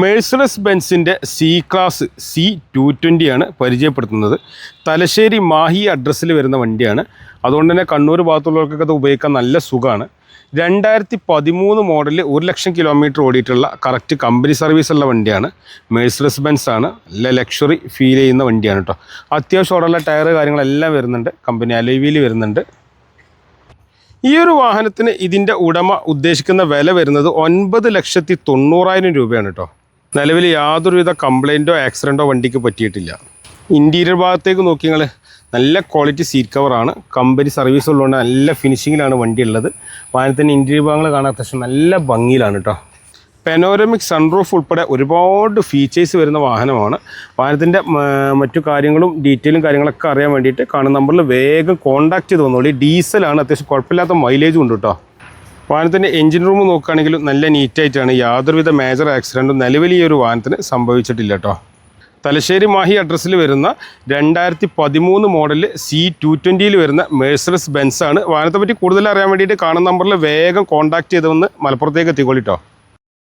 Mercedes ബെൻസിന്റെ C class C two ആണ് പരിചയപ്പെടുത്തുന്നത്. തലശ്ശേരി മാഹി അഡ്രസ്സിൽ വരുന്ന വണ്ടിയാണ്. അതുകൊണ്ട് തന്നെ കണ്ണൂർ ഭാഗത്തുള്ളവർക്കൊക്കെ അത് ഉപയോഗിക്കാൻ നല്ല സുഖമാണ്. രണ്ടായിരത്തി പതിമൂന്ന് മോഡലിൽ ഒരു ലക്ഷം കിലോമീറ്റർ ഓടിയിട്ടുള്ള കറക്റ്റ് കമ്പനി സർവീസ് ഉള്ള വണ്ടിയാണ് മേഴ്സറസ് ബെൻസ് ആണ്. നല്ല ലക്ഷറി ഫീൽ ചെയ്യുന്ന വണ്ടിയാണ് കേട്ടോ അത്യാവശ്യം ഓടുള്ള ടയർ കാര്യങ്ങളെല്ലാം വരുന്നുണ്ട്. കമ്പനി അലൈവിയിൽ വരുന്നുണ്ട്. ഈ ഒരു വാഹനത്തിന് ഇതിന്റെ ഉടമ ഉദ്ദേശിക്കുന്ന വില വരുന്നത് ഒൻപത് ലക്ഷത്തി തൊണ്ണൂറായിരം രൂപയാണ് കേട്ടോ നിലവിൽ യാതൊരുവിധ കംപ്ലൈന്റോ ആക്സിഡന്റോ വണ്ടിക്ക് പറ്റിയിട്ടില്ല. ഇന്റീരിയർ ഭാഗത്തേക്ക് നോക്കി നിങ്ങൾ നല്ല ക്വാളിറ്റി സീറ്റ് കവറാണ് കമ്പനി സർവീസ് ഉള്ളതുകൊണ്ട് നല്ല ഫിനിഷിങ്ങിലാണ് വണ്ടി ഉള്ളത്. വാഹനത്തിന്റെ ഇന്റീരിയർ ഭാഗങ്ങൾ കാണാൻ അത്യാവശ്യം നല്ല ഭംഗിയിലാണ് കേട്ടോ പെനോരമിക് സൺറൂഫ് ഉൾപ്പെടെ ഒരുപാട് ഫീച്ചേഴ്സ് വരുന്ന വാഹനമാണ്. വാഹനത്തിന്റെ മറ്റു കാര്യങ്ങളും ഡീറ്റെയിലും കാര്യങ്ങളൊക്കെ അറിയാൻ വേണ്ടിയിട്ട് കാണുന്ന നമ്പറിൽ വേഗം കോൺടാക്ട് ചെയ്ത് വന്നോളൂ. ഡീസലാണ് അത്യാവശ്യം കുഴപ്പമില്ലാത്ത മൈലേജും ഉണ്ട് കേട്ടോ വാഹനത്തിന്റെ എഞ്ചിൻ റൂം നോക്കുകയാണെങ്കിലും നല്ല നീറ്റായിട്ടാണ് യാതൊരുവിധ മേജർ ആക്സിഡന്റും നിലവിൽ ഈ ഒരു വാഹനത്തിന് സംഭവിച്ചിട്ടില്ല കേട്ടോ. തലശ്ശേരി മാഹി അഡ്രസ്സിൽ വരുന്ന രണ്ടായിരത്തി പതിമൂന്ന് മോഡലിൽ സി ടു ട്വന്റിയിൽ വരുന്ന മേഴ്സറസ് ബെൻസാണ് വാഹനത്തെ പറ്റി കൂടുതൽ അറിയാൻ വേണ്ടിയിട്ട് കാണുന്ന നമ്പറിൽ വേഗം കോൺടാക്ട് ചെയ്തതെന്ന് മലപ്പുറത്തേക്ക് എത്തിക്കോളിട്ടോ